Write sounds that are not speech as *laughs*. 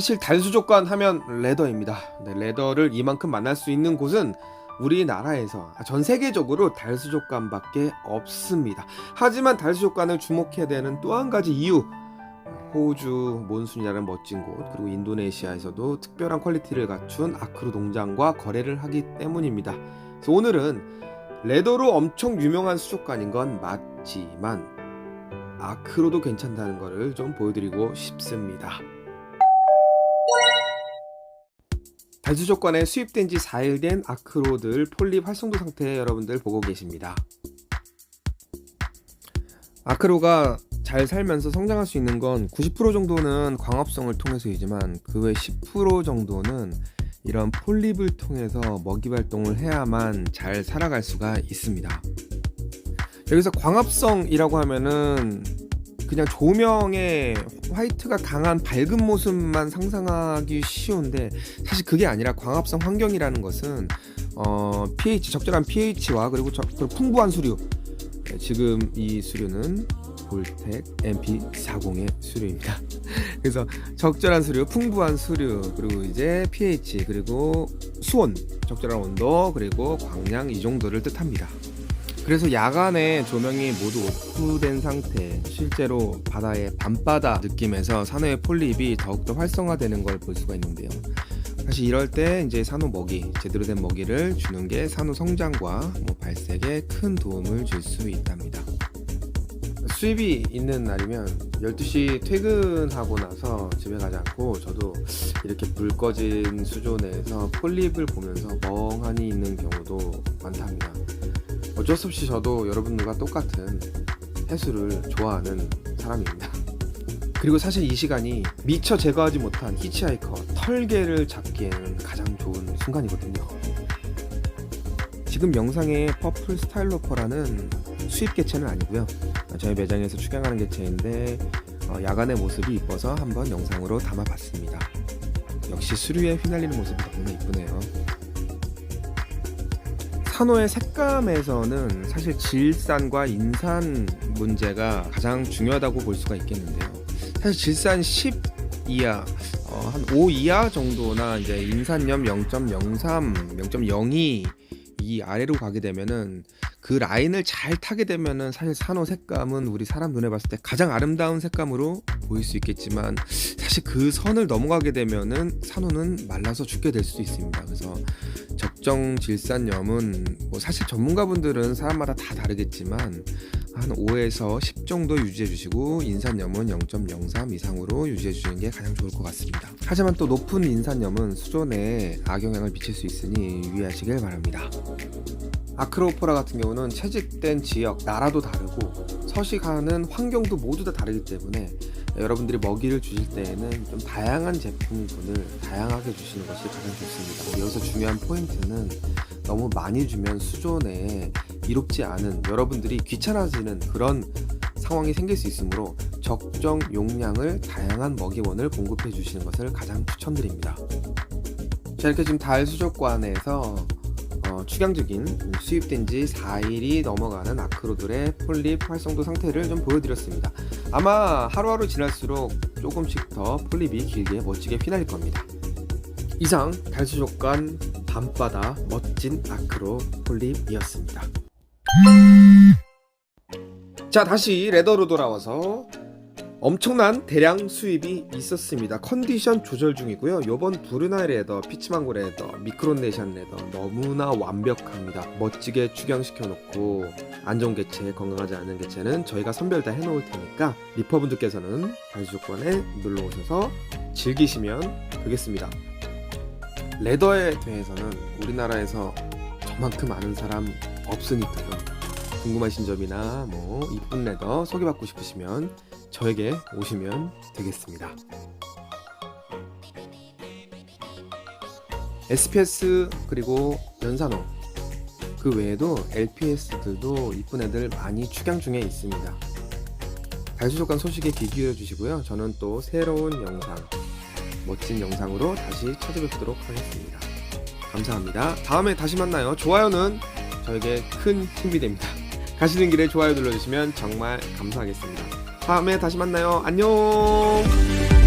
사실 달수족관 하면 레더입니다. 네, 레더를 이만큼 만날 수 있는 곳은 우리나라에서 아, 전 세계적으로 달수족관밖에 없습니다. 하지만 달수족관을 주목해야 되는 또 한 가지 이유 호주 몬순이라는 멋진 곳 그리고 인도네시아에서도 특별한 퀄리티를 갖춘 아크로 농장과 거래를 하기 때문입니다. 그래서 오늘은 레더로 엄청 유명한 수족관인 건 맞지만 아크로도 괜찮다는 것을 좀 보여드리고 싶습니다. 달수족관에 수입된 지 4일 된 아크로들 폴립 활성도 상태 여러분들 보고 계십니다. 아크로가 잘 살면서 성장할 수 있는 건 90% 정도는 광합성을 통해서이지만 그 외 10% 정도는 이런 폴립을 통해서 먹이 발동을 해야만 잘 살아갈 수가 있습니다. 여기서 광합성이라고 하면은 그냥 조명에 화이트가 강한 밝은 모습만 상상하기 쉬운데 사실 그게 아니라 광합성 환경이라는 것은 어, pH 적절한 pH와 그리고, 저, 그리고 풍부한 수류 네, 지금 이 수류는 볼텍 MP40의 수류입니다. *laughs* 그래서 적절한 수류, 풍부한 수류, 그리고 이제 pH, 그리고 수온, 적절한 온도, 그리고 광량 이 정도를 뜻합니다. 그래서 야간에 조명이 모두 오프된 상태, 실제로 바다의 밤바다 느낌에서 산호의 폴립이 더욱더 활성화되는 걸 볼 수가 있는데요. 사실 이럴 때 이제 산호 먹이, 제대로 된 먹이를 주는 게 산호 성장과 뭐 발색에 큰 도움을 줄 수 있답니다. 수입이 있는 날이면 12시 퇴근하고 나서 집에 가지 않고 저도 이렇게 불 꺼진 수조 내에서 폴립을 보면서 멍하니 있는 경우도 많답니다. 어쩔 수 없이 저도 여러분들과 똑같은 해수를 좋아하는 사람입니다. 그리고 사실 이 시간이 미처 제거하지 못한 히치하이커 털개를 잡기에는 가장 좋은 순간이거든요. 지금 영상의 퍼플 스타일로퍼라는 수입 개체는 아니고요. 저희 매장에서 축양하는 개체인데 어, 야간의 모습이 이뻐서 한번 영상으로 담아봤습니다. 역시 수류에 휘날리는 모습이 너무나 이쁘네요. 산호의 색감에서는 사실 질산과 인산 문제가 가장 중요하다고 볼 수가 있겠는데요. 사실 질산 10 이하, 어, 한 5 이하 정도나 이제 인산염 0.03, 0.02 이 아래로 가게 되면은 그 라인을 잘 타게 되면은 사실 산호 색감은 우리 사람 눈에 봤을 때 가장 아름다운 색감으로 보일 수 있겠지만 사실 그 선을 넘어가게 되면은 산호는 말라서 죽게 될 수도 있습니다. 그래서 적정 질산염은 뭐 사실 전문가분들은 사람마다 다 다르겠지만 한 5에서 10 정도 유지해 주시고 인산염은 0.03 이상으로 유지해 주시는 게 가장 좋을 것 같습니다. 하지만 또 높은 인산염은 수존에 악영향을 미칠 수 있으니 유의하시길 바랍니다. 아크로포라 같은 경우는 채집된 지역, 나라도 다르고 서식하는 환경도 모두 다 다르기 때문에 여러분들이 먹이를 주실 때에는 좀 다양한 제품군을 다양하게 주시는 것이 가장 좋습니다. 여기서 중요한 포인트는 너무 많이 주면 수존에 이롭지 않은 여러분들이 귀찮아지는 그런 상황이 생길 수 있으므로 적정 용량을 다양한 먹이원을 공급해 주시는 것을 가장 추천드립니다. 자 이렇게 지금 달 수족관에서 어, 축양적인 수입된 지 4일이 넘어가는 아크로들의 폴립 활성도 상태를 좀 보여드렸습니다. 아마 하루하루 지날수록 조금씩 더 폴립이 길게 멋지게 휘날릴 겁니다. 이상 달수족관 밤바다 멋진 아크로 폴립이었습니다. 자 다시 레더로 돌아와서 엄청난 대량 수입이 있었습니다. 컨디션 조절 중이고요. 요번 브루나이 레더, 피치망고 레더, 미크론네션 레더 너무나 완벽합니다. 멋지게 축양시켜 놓고 안전 개체, 건강하지 않은 개체는 저희가 선별 다 해놓을 테니까 리퍼분들께서는 단수조건에 눌러 오셔서 즐기시면 되겠습니다. 레더에 대해서는 우리나라에서 저만큼 아는 사람 없으니까요. 궁금하신 점이나 뭐 이쁜 레더 소개받고 싶으시면 저에게 오시면 되겠습니다. SPS 그리고 연산호 그 외에도 LPS들도 이쁜 애들 많이 축양 중에 있습니다. 달수족관 소식에 귀 기울여 주시고요. 저는 또 새로운 영상, 멋진 영상으로 다시 찾아뵙도록 하겠습니다. 감사합니다. 다음에 다시 만나요. 좋아요는 저에게 큰 힘이 됩니다. 가시는 길에 좋아요 눌러주시면 정말 감사하겠습니다. 다음에 다시 만나요. 안녕!